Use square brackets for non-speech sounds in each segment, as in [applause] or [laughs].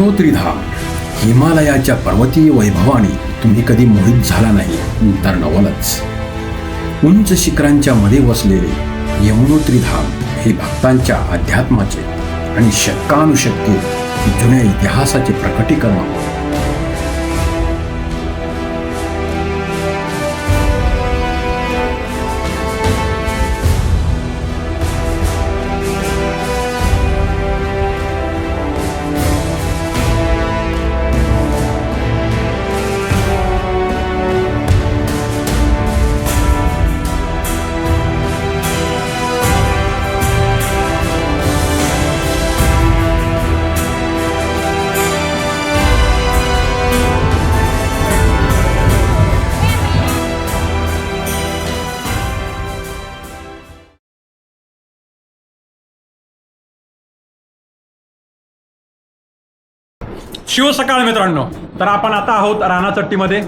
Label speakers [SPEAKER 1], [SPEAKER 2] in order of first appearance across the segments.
[SPEAKER 1] यमुनोत्री धाम हिमालयाच्या पर्वतीय वैभवाने तुम्ही कधी मोहित झाला नाही तर नवलच. उंच शिखरांच्या मध्ये वसलेले यमुनोत्री धाम हे भक्तांच्या अध्यात्माचे आणि शतकानुशतके जुन्या इतिहासाचे प्रकटीकरण
[SPEAKER 2] शिव सकाळ मित्रांनो. तर आपण आता आहोत राणाचट्टीमध्ये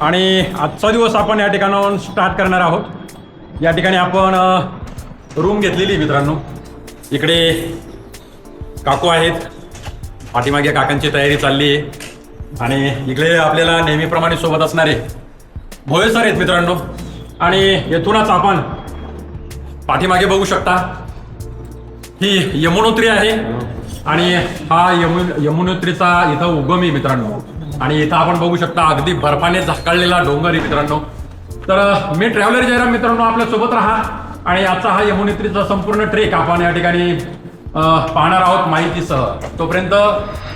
[SPEAKER 2] आणि आजचा दिवस आपण या ठिकाणाहून स्टार्ट करणार आहोत. या ठिकाणी आपण रूम घेतलेली मित्रांनो. इकडे काकू आहेत. पाठीमागे काकांची तयारी चालली आहे. आणि इकडे आपल्याला नेहमीप्रमाणे सोबत असणारे भोळे सर आहेत मित्रांनो. आणि येथूनच आपण पाठीमागे बघू शकता. ही यमुनोत्री आहे. आणि हा यमु यमुनोत्रीचा इथं उगम आहे मित्रांनो. आणि इथं आपण बघू शकता अगदी बर्फाने झाकळलेला डोंगर आहे मित्रांनो. तर मी ट्रॅव्हलर जयराम मित्रांनो आपल्यासोबत राहा. आणि आजचा हा यमुनोत्रीचा संपूर्ण ट्रेक आपण या ठिकाणी पाहणार आहोत माहितीसह. तोपर्यंत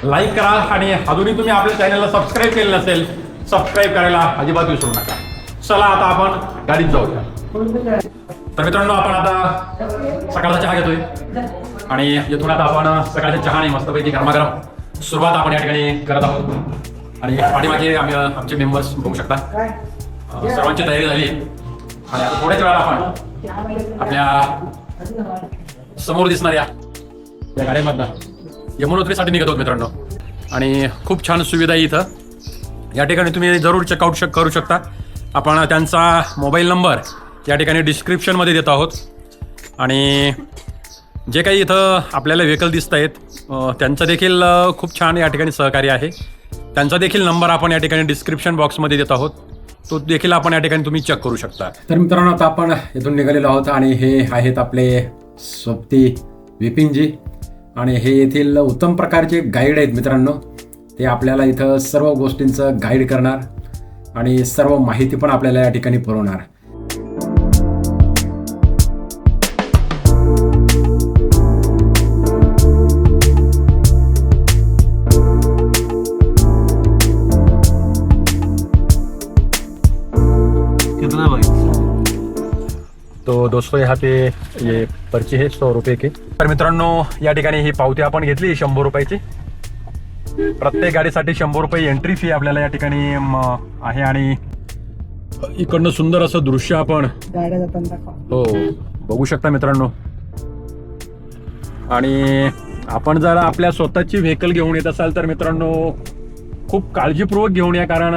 [SPEAKER 2] लाईक करा आणि अजूनही तुम्ही आपल्या चॅनलला सबस्क्राईब केलं नसेल सबस्क्राईब करायला अजिबात विसरू नका. चला आता आपण गाडीत जाऊया. तर मित्रांनो आपण आता सकाळचा चहा घेतोय. आणि येथून आता आपण सकाळच्या चहाने मस्तपैकी गरमागरम सुरुवात आपण या ठिकाणी करत आहोत. आणि पाठीमागे आम्ही आमचे मेंबर्स बघू शकता. सर्वांची तयारी झाली. आणि आता थोड्याच वेळात आपण आपल्यासमोर दिसणाऱ्या या गाड्यांमधनं यमुनोत्रीसाठी निघत आहोत मित्रांनो. आणि खूप छान सुविधा आहे इथं. या ठिकाणी तुम्ही जरूर चेकआउट शक करू शकता. आपण त्यांचा मोबाईल नंबर या ठिकाणी डिस्क्रिप्शनमध्ये देत आहोत. आणि जे काही इथं आपल्याला व्हेकल दिसत आहेत त्यांचं देखील खूप छान या ठिकाणी सहकार्य आहे. त्यांचा देखील नंबर आपण या ठिकाणी डिस्क्रिप्शन बॉक्समध्ये देत आहोत. तो देखील आपण या ठिकाणी तुम्ही चेक करू शकता.
[SPEAKER 1] तर मित्रांनो आता आपण इथून निघालेलो आहोत आणि हे आहेत आपले सोबती विपिनजी. आणि हे येथील उत्तम प्रकारचे गाईड आहेत मित्रांनो. ते आपल्याला इथं सर्व गोष्टींचं गाईड करणार आणि सर्व माहिती पण आपल्याला या ठिकाणी पुरवणार.
[SPEAKER 3] कितना भाई
[SPEAKER 2] तो दोस्तों यहाँ पे ये पर्ची है सौ रुपये की। तर मित्रांनो या ठिकाणी ही पावती आपण घेतली शंभर रुपयाची. प्रत्येक गाडीसाठी शंभर रुपये एंट्री फी आपल्याला या ठिकाणी आहे आणि इकडनं सुंदर असं दृश्य आपण हो बघू शकता मित्रांनो. आणि आपण जर आपल्या स्वतःची व्हेकल घेऊन येत असाल तर मित्रांनो खूप काळजीपूर्वक घेऊन या कारण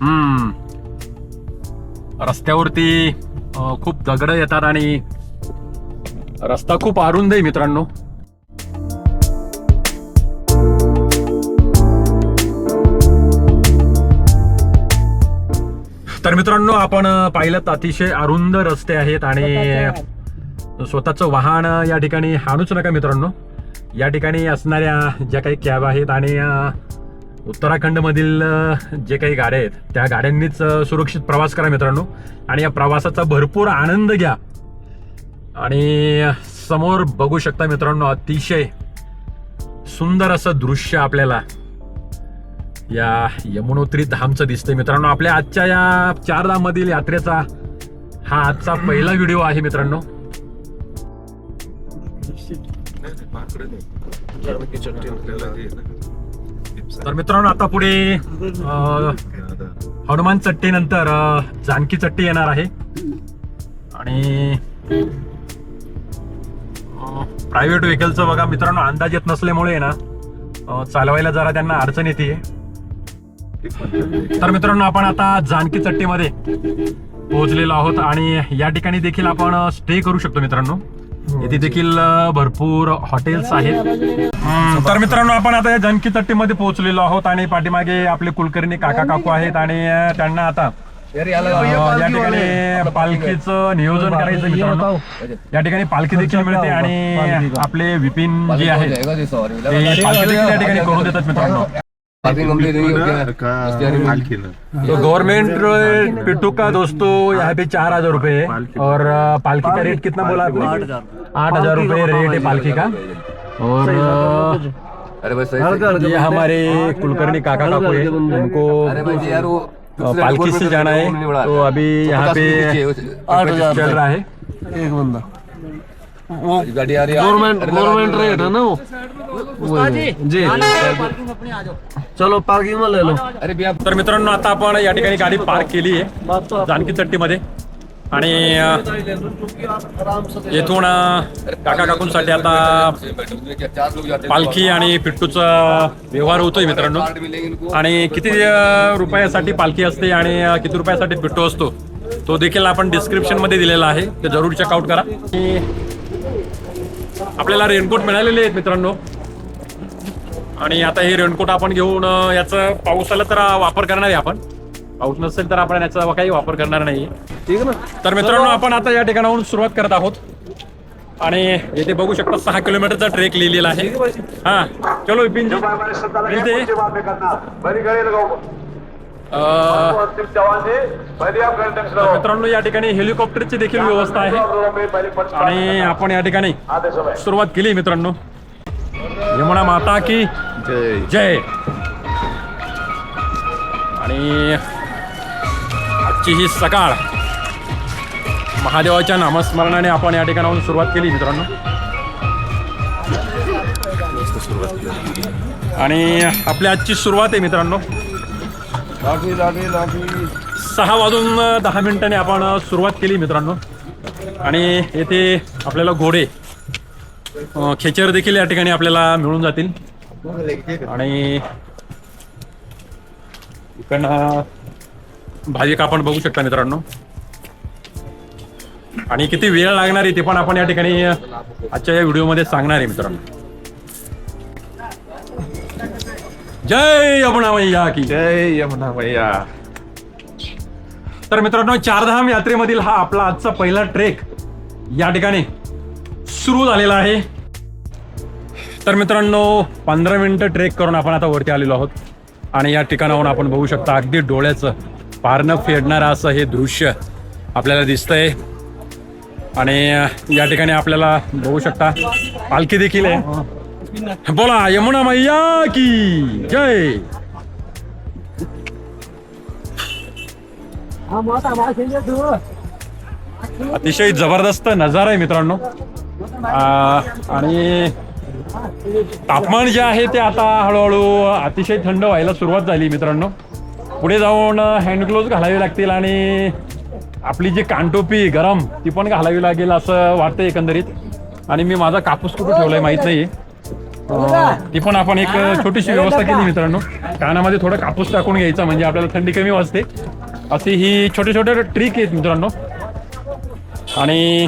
[SPEAKER 2] हम्म, रस्त्यावरती खूप दगड येतात आणि रस्ता खूप अरुंद आहे मित्रांनो. तर मित्रांनो आपण पाहिलं अतिशय अरुंद रस्ते आहेत आणि स्वतःचं वाहन या ठिकाणी हाणूच नका मित्रांनो. या ठिकाणी असणाऱ्या ज्या काही कॅब आहेत आणि उत्तराखंडमधील जे काही गाड्या आहेत त्या गाड्यांनीच सुरक्षित प्रवास करा मित्रांनो. आणि या प्रवासाचा भरपूर आनंद घ्या. आणि समोर बघू शकता मित्रांनो अतिशय सुंदर असं दृश्य आपल्याला या यमुनोत्री धामचं दिसतंय. मित्रांनो आपल्या आजच्या या चार यात्रेचा हा आजचा पहिला व्हिडिओ आहे मित्रांनो. तर मित्रांनो आता पुढे हनुमान चट्टी नंतर जानकी चट्टी येणार आहे. आणि प्रायव्हेट व्हेकलचं बघा मित्रांनो अंदाज येत नसल्यामुळे ना चालवायला जरा त्यांना अडचण येते. तर मित्रांनो आपण आता जानकी चट्टीमध्ये पोहोचलेलो आहोत आणि या ठिकाणी देखील आपण स्टे करू शकतो मित्रांनो. येथे देखील अ, भरपूर हॉटेल्स आहेत. हम्म, तर मित्रांनो आपण आता या जानकी तट्टीमध्ये पोहोचलेलो आहोत आणि पाठीमागे आपले कुलकर्णी काका काकू आहेत आणि त्यांना आता या ठिकाणी पालखीचं नियोजन करायचं मित्रांनो. या ठिकाणी पालखी देखील मिळते आणि आपले विपिन जे आहेत ते पालखी देखील या ठिकाणी करून देतात मित्रांनो.
[SPEAKER 4] है
[SPEAKER 2] तो गवर्नमेंट पिट्टू का दोस्तों यहाँ पे चार हज़ार रूपए है। और पालकी का रेट कितना बोला आपने? आठ हज़ार रूपए रेट है पालकी का और
[SPEAKER 4] अरे भाई
[SPEAKER 2] ये हमारे कुलकर्णी काका काकू है। उनको
[SPEAKER 4] अरे भाई यार वो
[SPEAKER 2] पालकी से जाना है। तो अभी यहाँ पे
[SPEAKER 4] आठ हज़ार
[SPEAKER 2] चल रहा है।
[SPEAKER 3] एक बंदा।
[SPEAKER 4] गाड़ी आ रही है।
[SPEAKER 3] गवर्नमेंट गवर्नमेंट रेट है ना वो। जी। चलो पार्किंग में ले लो.
[SPEAKER 4] अरे भैया
[SPEAKER 2] तर मित्रांनो आता आपण या ठिकाणी गाडी पार्क केली आहे जानकी चट्टीमध्ये. आणि येथून काका काकूंसाठी आता पालखी आणि पिट्टूचा व्यवहार होतोय मित्रांनो. आणि किती रुपयासाठी पालखी असते आणि किती रुपयासाठी पिट्टू असतो तो देखील आपण डिस्क्रिप्शनमध्ये दिलेला आहे. ते जरूर चेकआउट करा. आपल्याला रेनकोट मिळालेले आहेत मित्रांनो. आणि आता हे रेनकोट आपण घेऊन याचा पाऊस आला तर वापर करणार आहे आपण. पाऊस नसेल तर आपण याचा काही वापर करणार नाही
[SPEAKER 3] ठीक है ना?
[SPEAKER 2] तर मित्रांनो आपण आता या ठिकाणाहून सुरुवात करत आहोत. आणि येथे बघू शकता सहा किलोमीटरचा ट्रेक लिहिलेला आहे. हा चलो अं, तर मित्रांनो या ठिकाणी हेलिकॉप्टरची देखील व्यवस्था आहे. आणि आपण या ठिकाणी सुरुवात केली मित्रांनो. यमुना माता की जय। आणि आजची ही सकाळ महादेवाच्या नामस्मरणाने आपण या ठिकाणाहून सुरुवात केली मित्रांनो. आणि आपली आजची सुरुवात आहे मित्रांनो. सहा वाजून दहा मिनिटांनी आपण सुरुवात केली मित्रांनो. आणि येथे आपल्याला घोडे खेचर देखील या ठिकाणी आपल्याला मिळून जातील. आणि इकडनं भाविक आपण बघू शकता मित्रांनो. आणि किती वेळ लागणार आहे ते पण आपण या ठिकाणी आजच्या या व्हिडिओमध्ये सांगणार आहे मित्रांनो. जय यमुना मैया की.
[SPEAKER 5] जय यमुना मैया
[SPEAKER 2] तर मित्रांनो चारधाम यात्रेमधील हा आपला आजचा पहिला ट्रेक या ठिकाणी सुरू झालेला आहे. तर मित्रांनो पंधरा मिनिटं ट्रेक करून आपण आता वरती आलेलो आहोत. आणि या ठिकाणाहून आपण बघू शकता अगदी डोळ्याचं पारणं फेडणारं असं हे दृश्य आपल्याला दिसतंय. आणि या ठिकाणी आपल्याला बघू शकता पालखी देखील आहे. बोला यमुना मैया की जय! अतिशय जबरदस्त नजारा आहे मित्रांनो. आणि तापमान जे आहे ते आता हळूहळू अतिशय थंड व्हायला सुरुवात झाली मित्रांनो. पुढे जाऊन हँड ग्लोव्ज घालावे लागतील आणि आपली जी कानटोपी गरम ती पण घालावी लागेल असं वाटतं एकंदरीत. आणि मी माझा कापूस कुठं ठेवलाय माहीत नाही ती पण आपण एक छोटीशी व्यवस्था केली मित्रांनो. कानामध्ये थोडा कापूस टाकून घ्यायचा म्हणजे आपल्याला थंडी कमी वाजते. अशी ही छोटे छोटे ट्रिक आहेत मित्रांनो. आणि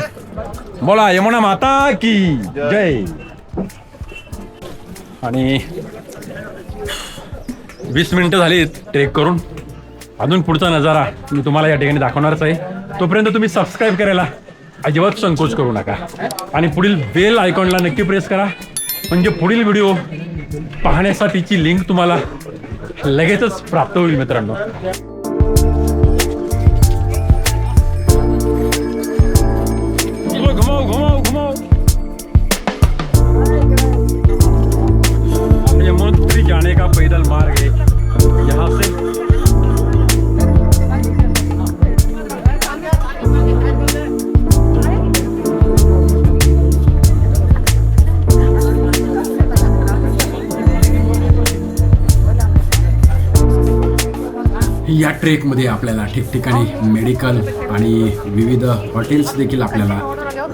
[SPEAKER 2] बोला यमुना माता की जय। आणि वीस मिनिटं झाली ट्रेक करून. अजून पुढचा नजारा मी तुम्हाला या ठिकाणी दाखवणारच आहे. तोपर्यंत तुम्ही सबस्क्राईब करायला अजिबात संकोच करू नका. आणि पुढील बेल आयकॉनला नक्की प्रेस करा. म्हणजे पुढील व्हिडिओ पाहण्यासाठीची लिंक तुम्हाला लगेचच प्राप्त होईल मित्रांनो. यमुनोत्री जाने का पैदल मार्ग है। यहाँ से
[SPEAKER 1] या ट्रेकमध्ये आपल्याला ठिकठिकाणी मेडिकल आणि विविध हॉटेल्स देखील आपल्याला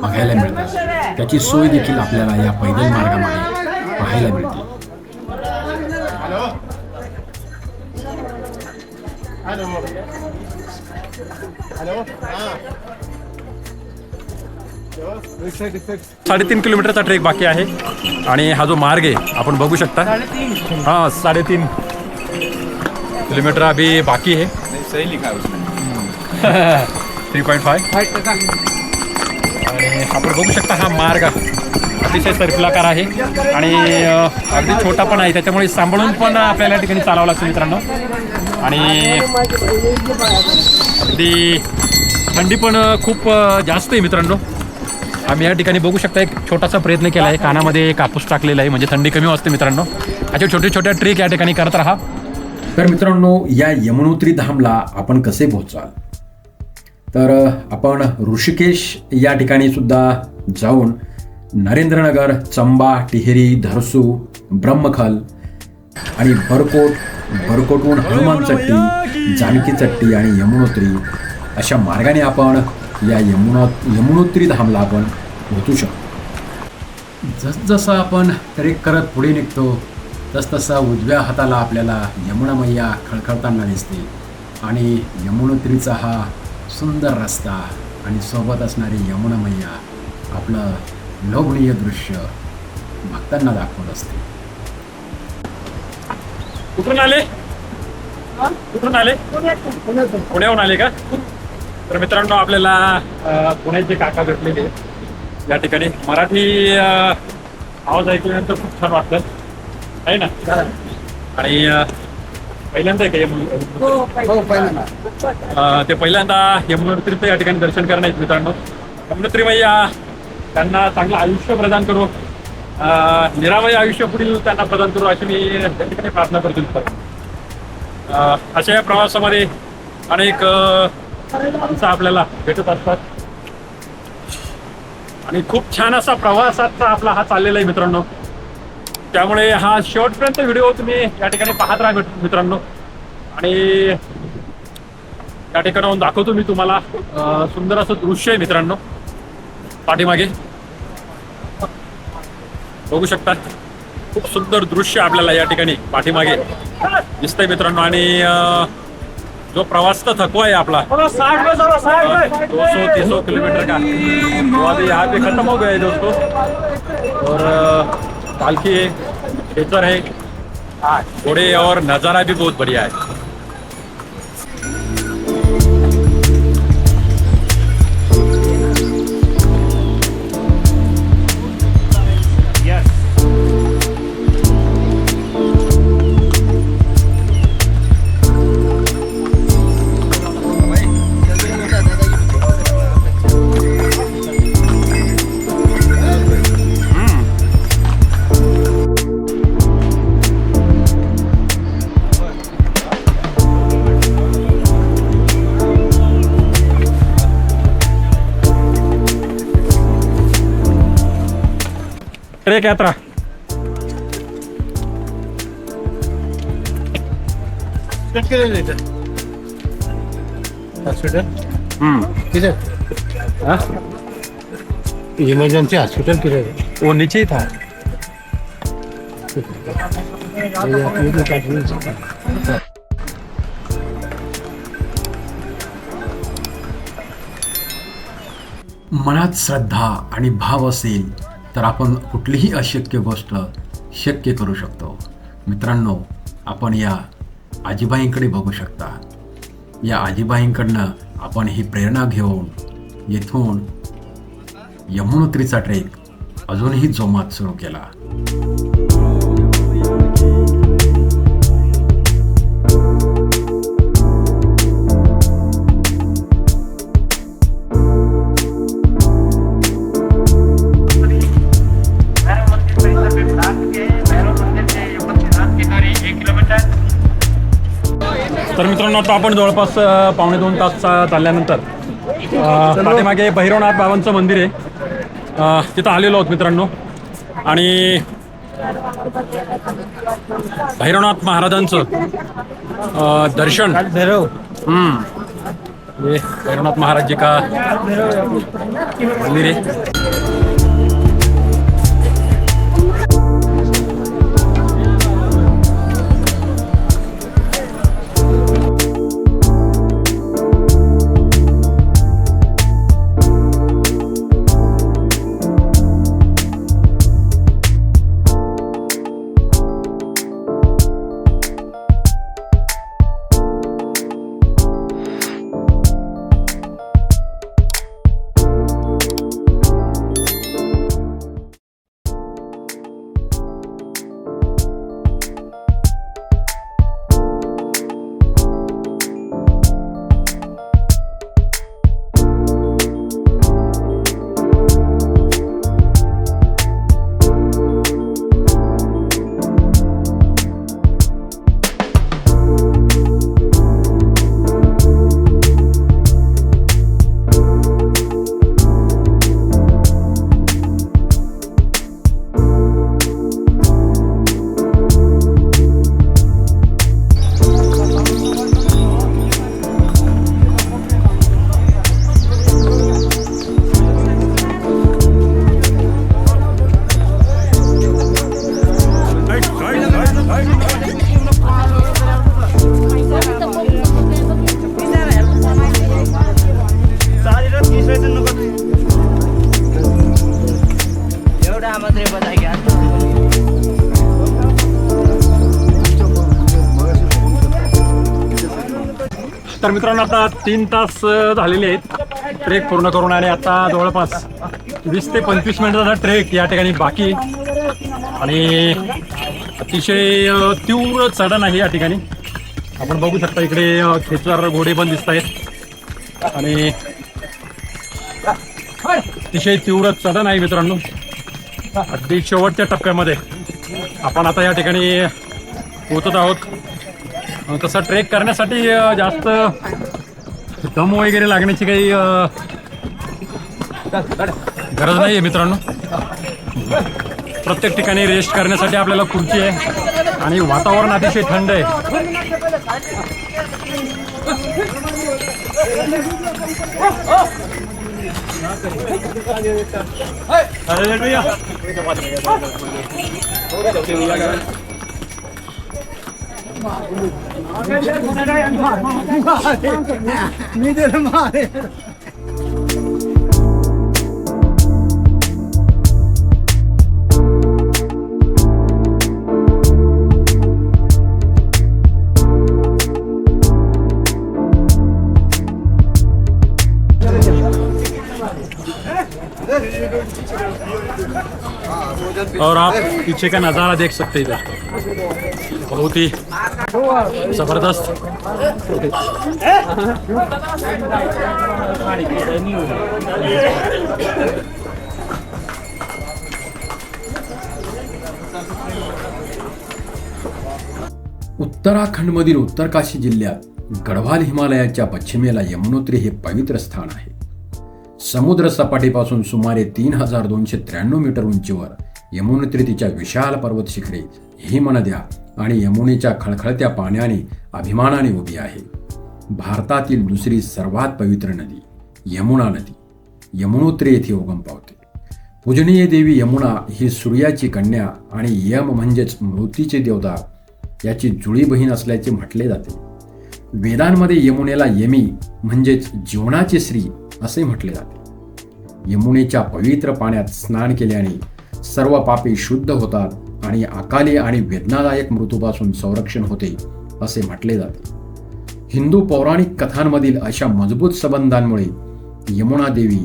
[SPEAKER 1] बघायला मिळतात. त्याची सोय देखील आपल्याला या पैदल मार्गामध्ये पाहायला मिळते.
[SPEAKER 2] साडेतीन किलोमीटरचा ट्रेक बाकी आहे. आणि हा जो मार्ग आहे आपण बघू शकता. हाँ साडेतीन किलोमीटर अभी बाकी है
[SPEAKER 4] नहीं सही लिखा है उसमें [laughs]
[SPEAKER 2] थ्री पॉईंट फाय. आणि आपण बघू शकता हा मार्ग. अतिशय सर्पिलाकार आहे. आणि अगदी छोटा पण आहे. त्याच्यामुळे सांभाळून पण आपल्याला या ठिकाणी चालावं लागतं मित्रांनो. आणि अगदी थंडी पण खूप जास्त आहे मित्रांनो. आम्ही या ठिकाणी बघू शकता एक छोटासा प्रयत्न केला आहे. कानामध्ये कापूस टाकलेला आहे. म्हणजे थंडी कमी वाजते मित्रांनो. अशा छोट्या छोट्या ट्रिक या ठिकाणी करत राहा.
[SPEAKER 1] तर मित्रांनो या यमुनोत्री धामला आपण कसे पोहोचाल? तर आपण ऋषिकेश या ठिकाणी सुद्धा जाऊन नरेंद्रनगर चंबा टिहेरी धरसू ब्रह्मखल आणि बरकोट बरकोटहून हनुमान चट्टी जानकी चट्टी आणि यमुनोत्री अशा मार्गाने आपण या यमुना यमुनोत्री धामला आपण पोहोचू शकतो. जसजसं आपण ट्रेक करत पुढे निघतो तसतसा उजव्या हाताला आपल्याला यमुना मैया खळखळताना दिसते आणि यमुनोत्रीचा हा सुंदर रस्ता आणि सोबत असणारी यमुना मैया आपलं लोभनीय दृश्य भक्तांना दाखवत असते.
[SPEAKER 2] कुठून आले? कुठून आले? पुण्याहून आले का? तर मित्रांनो आपल्याला पुण्याचे काका भेटलेले. या ठिकाणी मराठी आवाज ऐकल्यानंतर खूप छान वाटलं. आहे ना? आणि पहिल्यांदा आहे का यमुना अ, ते पहिल्यांदा यमुनोत्रीचं या ठिकाणी दर्शन करणार आहेत मित्रांनो. यमुनोत्री मैया त्यांना चांगलं आयुष्य प्रदान करू. अ, निरामय आयुष्य पुढील त्यांना प्रदान करू अशी मी त्या ठिकाणी प्रार्थना करतो. मित्रांनो. अशा या प्रवासामध्ये अनेक माणसं आपल्याला भेटत असतात. आणि खूप छान असा प्रवासाचा आपला हा चाललेला आहे मित्रांनो. त्यामुळे हा शेवटपर्यंत व्हिडिओ तुम्ही या ठिकाणी पाहत राहा मित्रांनो. आणि या ठिकाणाहून दाखवतो मी तुम्हाला सुंदर असं दृश्य आहे मित्रांनो. पाठीमागे. बघू शकता खूप सुंदर दृश्य आपल्याला या ठिकाणी पाठीमागे दिसतंय मित्रांनो. आणि जो प्रवास तर थकवा है आपला दो सौ तीन सौ किलोमीटर का? वो अभी यहाँ पे खत्म हो गया है दोस्तों. और अ, पालकी है खेतर है. घोड़े और नज़ारा भी बहुत बढ़िया है. ट्रेक यात्रा
[SPEAKER 5] हॉस्पिटल इमरजेंसी हॉस्पिटल किधर है
[SPEAKER 2] वो नीचे ही था
[SPEAKER 5] ये
[SPEAKER 1] मनात श्रद्धा आणि भाव असेल तर आपण कुठलीही अशक्य गोष्ट शक्य करू शकतो. मित्रांनो आपण या आजीबाईंकडे बघू शकता. या आजीबाईंकडनं आपण ही प्रेरणा घेऊन येथून यमुनोत्रीचा ट्रेक अजूनही जोमात सुरू केला.
[SPEAKER 2] तर मित्रांनो आता आपण जवळपास पावणे दोन तास चालल्यानंतर पाठीमागे भैरवनाथ बाबांचं मंदिर आहे. तिथं आलेलो आहोत मित्रांनो. आणि भैरवनाथ महाराजांचं दर्शन.
[SPEAKER 5] भैरव
[SPEAKER 2] भैरवनाथ महाराज जी का मंदिर आहे. तर मित्रांनो आता तीन तास झालेले आहेत. ट्रेक पूर्ण करून आणि आता जवळपास वीस ते पंचवीस मिनिटाचा ट्रेक या ठिकाणी बाकी. आहे. आणि अतिशय तीव्र चढण आहे या ठिकाणी. आपण बघू शकता इकडे खेचर घोडे पण दिसत आहेत. आणि अतिशय तीव्र चढण आहे मित्रांनो. अगदी शेवटच्या टप्प्यामध्ये आपण आता या ठिकाणी पोचत आहोत. तसा ट्रेक करण्यासाठी जास्त दम वगैरे लागण्याची काही गरज नाही आहे मित्रांनो. प्रत्येक ठिकाणी रेस्ट करण्यासाठी आपल्याला खुर्ची आहे आणि वातावरण अतिशय थंड आहे. और आप पीछे का नज़ारा देख सकते हैं इधर। बहुत ही जबरदस्त.
[SPEAKER 1] उत्तराखंडमधील उत्तरकाशी जिल्ह्यात गढवाल हिमालयाच्या पश्चिमेला यमुनोत्री हे पवित्र स्थान आहे. समुद्र सपाटीपासून सुमारे तीन हजार दोनशे त्र्याण्णव मीटर उंचीवर यमुनोत्री तिच्या विशाल पर्वत शिखरे हिमनद्या आणि यमुनेच्या खळखळत्या पाण्याने अभिमानाने उभी आहे. भारतातील दुसरी सर्वात पवित्र नदी यमुना नदी. यमुनोत्री येथे उगम पावते. पूजनीय देवी यमुना ही सूर्याची कन्या आणि यम म्हणजेच मृत्यूचे देवता याची जुळी बहीण असल्याचे म्हटले जाते. वेदांमध्ये यमुनेला यमी म्हणजेच जीवनाचे श्री असे म्हटले जाते. यमुनेच्या पवित्र पाण्यात स्नान केल्याने सर्व पापे शुद्ध होतात आणि अकाली आणि वेदनादायक मृत्यूपासून संरक्षण होते असे म्हटले जाते. हिंदू पौराणिक कथांमधील अशा मजबूत संबंधांमुळे यमुना देवी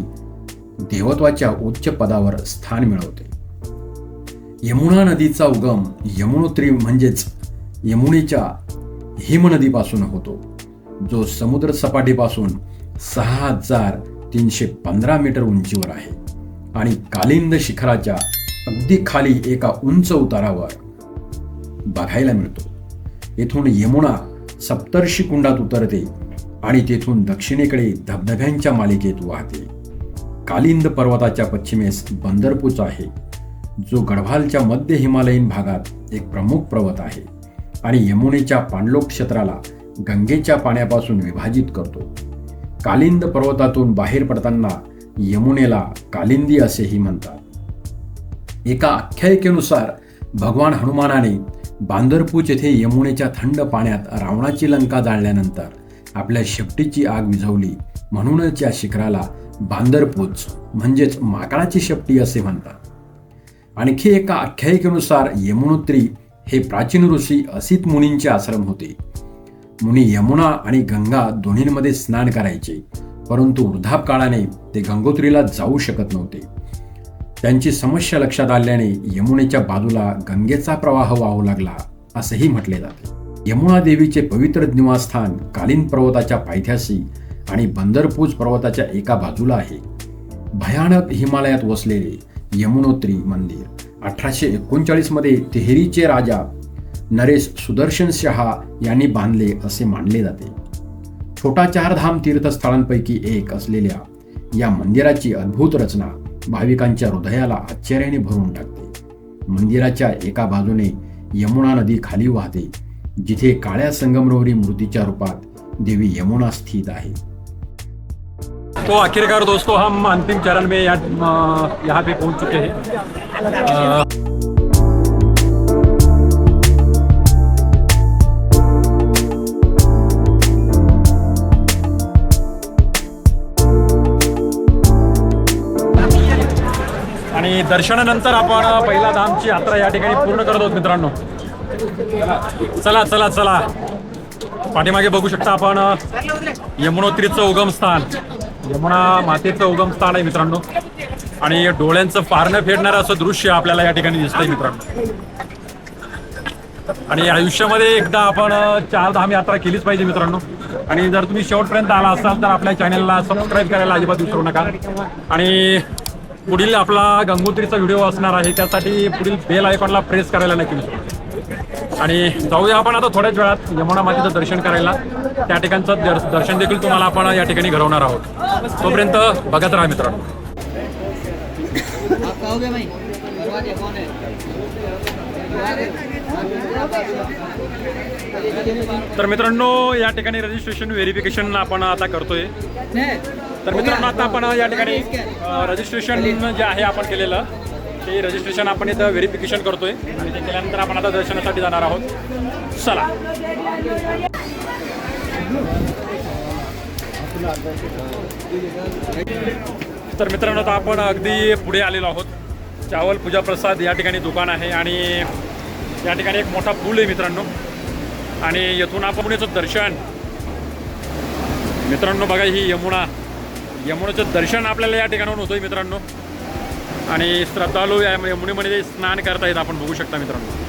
[SPEAKER 1] देवत्वाच्या उच्च पदावर स्थान मिळवते. यमुना नदीचा उगम यमुनोत्री म्हणजेच यमुनेच्या हिमनदीपासून होतो जो समुद्र सपाटीपासून सहा हजार तीनशे पंधरा मीटर उंचीवर आहे आणि कालिंद शिखराच्या अगदी खाली एका उंच उतारावर बघायला मिळतो. येथून यमुना सप्तर्षी कुंडात उतरते आणि तेथून दक्षिणेकडे धबधब्यांच्या मालिकेत वाहते. कालिंद पर्वताच्या पश्चिमेस बंदरपूच आहे जो गढवालच्या मध्य हिमालयीन भागात एक प्रमुख पर्वत आहे आणि यमुनेच्या पांडलोक क्षेत्राला गंगेच्या पाण्यापासून विभाजित करतो. कालिंद पर्वतातून बाहेर पडताना यमुनेला कालिंदी असेही म्हणतात. एका आख्यायिकेनुसार भगवान हनुमानाने बांदरपूच येथे यमुनेच्या थंड पाण्यात रावणाची लंका जाळल्यानंतर आपल्या शेपटीची आग विझवली. म्हणूनच या शिखराला बांदरपूच म्हणजेच माकडाची शेपटी असे म्हणतात. आणखी एका आख्यायिकेनुसार यमुनोत्री हे प्राचीन ऋषी असित मुनींचे आश्रम होते. मुनी यमुना आणि गंगा दोन्हींमध्ये स्नान करायचे परंतु वृद्धापकाळाने ते गंगोत्रीला जाऊ शकत नव्हते. त्यांची समस्या लक्षात आल्याने यमुनेच्या बाजूला गंगेचा प्रवाह वाहू लागला असंही म्हटले जाते. यमुना देवीचे पवित्र निवासस्थान कालीन पर्वताच्या पायथ्याशी आणि बंदरपूज पर्वताच्या एका बाजूला आहे. भयानक हिमालयात वसलेले यमुनोत्री मंदिर. अठराशे एकोणचाळीसमध्ये तेहरीचे राजा नरेश सुदर्शन शहा यांनी बांधले असे मानले जाते. छोटा चारधाम तीर्थस्थळांपैकी एक असलेल्या या मंदिराची अद्भुत रचना भाविकांच्या हृदयाला आश्चर्याने भरून टाकते. मंदिराच्या एका बाजूने यमुना नदी खाली वाहते जिथे काळ्या संगमरवरी मूर्तीच्या रूपात देवी यमुना स्थित आहे.
[SPEAKER 2] तो आखिरकार दोस्तों हम अंतिम चरण में यहाँ यहाँ पे पहुँच चुके हैं. आणि दर्शनानंतर आपण पहिला धामची यात्रा या ठिकाणी पूर्ण करत आहोत मित्रांनो. चला चला चला. पाठीमागे बघू शकता आपण यमुनोत्रीचं उगमस्थान यमुना मातेचं उगमस्थान आहे मित्रांनो. आणि डोळ्यांचं पारणं फेडणारं असं दृश्य आपल्याला या ठिकाणी दिसतंय मित्रांनो. आणि आयुष्यामध्ये एकदा आपण चार धाम यात्रा केलीच पाहिजे मित्रांनो. आणि जर तुम्ही शेवटपर्यंत आला असाल तर आपल्या चॅनलला सबस्क्राईब करायला अजिबात विसरू नका. आणि पुढील आपला गंगोत्रीचा व्हिडिओ असणार आहे त्यासाठी पुढील बेल आयकॉनला प्रेस करायला नक्की विसरू आणि जाऊया आपण आता थोड्याच वेळात यमुना मातेचं दर्शन करायला. त्या ठिकाणचं दर- दर्शन देखील तुम्हाला आपण या ठिकाणी घडवणार आहोत. तोपर्यंत बघत राहा मित्रांनो.
[SPEAKER 6] भाई
[SPEAKER 2] तर मित्रांनो या ठिकाणी रजिस्ट्रेशन व्हेरिफिकेशन आपण आता करतोय. तर मित्रांनो आता आपण या ठिकाणी रजिस्ट्रेशन जे आहे आपण केलेलं ते रजिस्ट्रेशन आपण इथं व्हेरिफिकेशन करतोय. आणि ते केल्यानंतर आपण आता दर्शनासाठी जाणार आहोत. चला. तर मित्रांनो आता आपण अगदी पुढे आलेलो आहोत. चावल पूजा प्रसाद या ठिकाणी दुकान आहे आणि या ठिकाणी एक मोठा पूल आहे मित्रांनो. आणि येथून आपण दर्शन. मित्रांनो बघा ही यमुना. यमुनेचं दर्शन आपल्याला या ठिकाणाहून होतोय मित्रांनो. आणि श्रद्धालू या यमुनेमध्ये स्नान करतायत आपण बघू शकता मित्रांनो.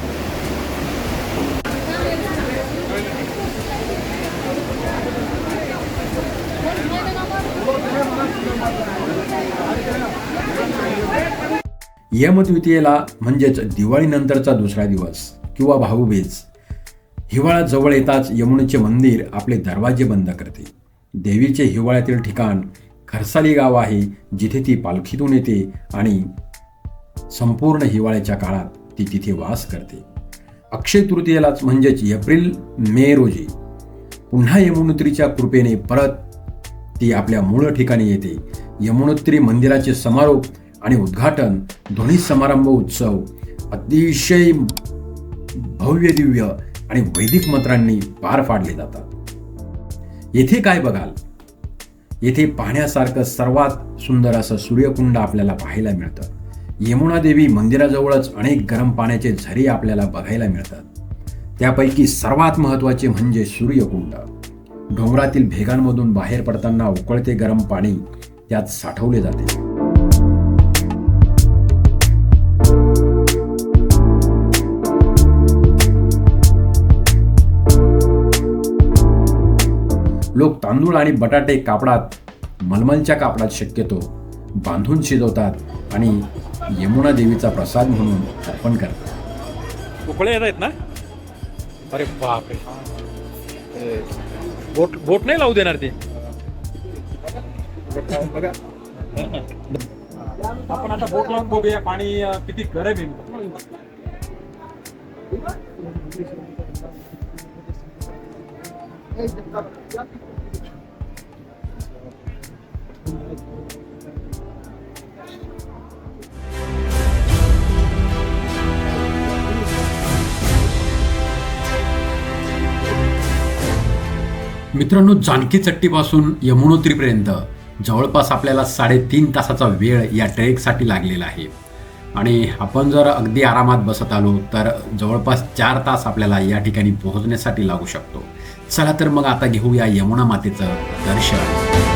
[SPEAKER 1] यमद्वितीयेला म्हणजेच दिवाळीनंतरचा दुसरा दिवस किंवा भाऊबीज. हिवाळा जवळ येताच यमुनेचे मंदिर आपले दरवाजे बंद करते. देवीचे हिवाळ्यातील ठिकाण खरसाली गाव आहे जिथे ती पालखीतून येते आणि संपूर्ण हिवाळ्याच्या काळात ती तिथे वास करते. अक्षय तृतीयेलाच म्हणजेच एप्रिल मे रोजी. पुन्हा यमुनोत्रीच्या कृपेने परत ती आपल्या मूळ ठिकाणी येते. यमुनोत्री मंदिराचे समारोप आणि उद्घाटन दोन्ही समारंभ उत्सव अतिशय भव्य दिव्य आणि वैदिक मंत्रांनी पार पाडले जातात. येथे काय बघाल? येथे पाहण्यासारखं सर्वात सुंदर असं सूर्यकुंड आपल्याला पाहायला मिळतं. यमुना देवी मंदिराजवळच अनेक गरम पाण्याचे झरे आपल्याला बघायला मिळतात. त्यापैकी सर्वात महत्त्वाचे म्हणजे सूर्यकुंड. डोंगरातील भेगांमधून बाहेर पडताना उकळते गरम पाणी त्यात साठवले जाते. लोक तांदूळ आणि बटाटे कापडात मलमलच्या कापडात शक्यतो बांधून शिजवतात आणि यमुना देवीचा प्रसाद म्हणून अर्पण करतात.
[SPEAKER 2] उकळे येत आहेत ना? अरे बापरे. बोट बोट नाही लावू देणार ते. आपण आता बोट लावून बघूया पाणी किती गरम आहे.
[SPEAKER 1] मित्रांनो जानकी चट्टीपासून यमुनोत्रीपर्यंत जवळपास आपल्याला साडेतीन तासाचा वेळ या ट्रेकसाठी लागलेला आहे. आणि आपण जर अगदी आरामात बसत आलो तर जवळपास चार तास आपल्याला या ठिकाणी पोहोचण्यासाठी लागू शकतो. चला तर मग आता घेऊया यमुना मातेचं दर्शन.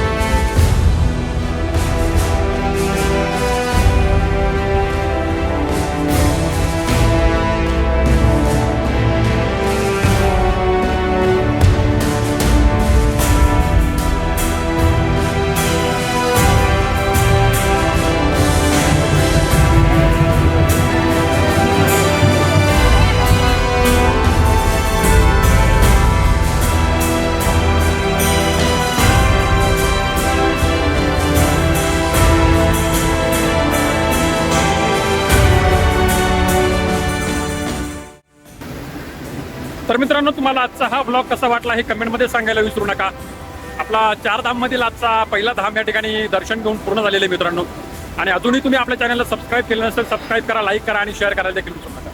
[SPEAKER 2] मित्रांनो तुम्हाला आजचा हा ब्लॉग कसा वाटला हे कमेंटमध्ये सांगायला विसरू नका. आपला चार धाममधील आजचा पहिला धाम या ठिकाणी दर्शन घेऊन पूर्ण झालेले मित्रांनो. आणि अजूनही तुम्ही आपल्या चॅनलला सबस्क्राईब केलं नसेल सबस्क्राईब करा लाईक करा आणि शेअर करायला देखील विसरू नका.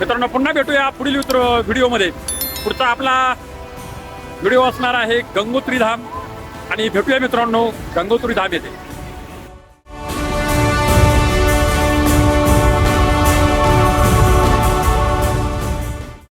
[SPEAKER 2] मित्रांनो पुन्हा भेटूया पुढील व्हिडिओमध्ये. पुढचा आपला व्हिडिओ असणार आहे गंगोत्री धाम. आणि भेटूया मित्रांनो गंगोत्री धाम येथे.